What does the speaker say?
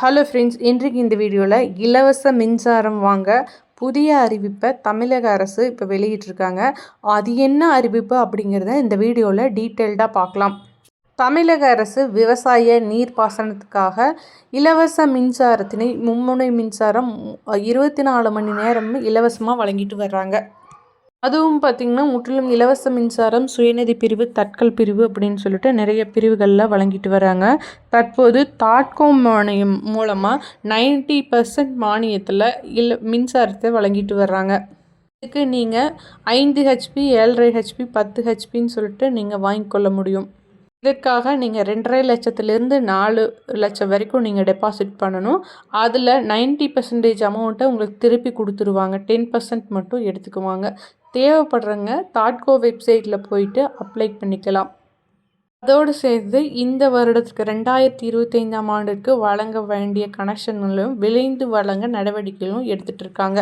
Hello friends இன்றைக்கு இந்த வீடியோவில் இலவச மின்சாரம் வாங்க புதிய அறிவிப்பை தமிழக அரசு இப்போ வெளியிட்டிருக்காங்க. அது என்ன அறிவிப்பு அப்படிங்கிறத இந்த வீடியோவில் டீட்டெயில்டாக பார்க்கலாம். தமிழக அரசு விவசாய நீர்ப்பாசனத்துக்காக இலவச மின்சாரத்தினை மும்முனை மின்சாரம் இருபத்தி நாலு மணி நேரம் இலவசமாக வழங்கிட்டு வர்றாங்க. அதுவும் பார்த்திங்கன்னா முற்றிலும் இலவச மின்சாரம் சுயநிதி பிரிவு தட்கல் பிரிவு அப்படின்னு சொல்லிட்டு நிறைய பிரிவுகளில் வழங்கிட்டு வராங்க. தற்போது தாட்கோம் மானியம் மூலமாக நைன்ட்டி பர்சன்ட் மானியத்தில் இல்ல மின்சாரத்தை வழங்கிட்டு வர்றாங்க. இதுக்கு நீங்கள் ஐந்து ஹெச்பி ஏழரை ஹெச்பி பத்து ஹெச்பின்னு சொல்லிட்டு நீங்கள் வாங்கிக்கொள்ள முடியும். இதற்காக நீங்கள் ரெண்டரை லட்சத்துலேருந்து நாலு லட்சம் வரைக்கும் நீங்கள் டெபாசிட் பண்ணணும். அதில் நைன்ட்டி பர்சன்டேஜ் அமௌண்ட்டை உங்களுக்கு திருப்பி கொடுத்துருவாங்க. டென் பர்சன்ட் மட்டும் எடுத்துக்குவாங்க. தேவைப்படுறவங்க தாட்கோ வெப்சைட்டில் போயிட்டு அப்ளை பண்ணிக்கலாம். அதோடு சேர்ந்து இந்த வருடத்துக்கு ரெண்டாயிரத்தி இருபத்தைந்தாம் ஆண்டுக்கு வழங்க வேண்டிய கனெக்ஷன்களும் விளைந்து வழங்க நடவடிக்கைகளும் எடுத்துகிட்டு இருக்காங்க.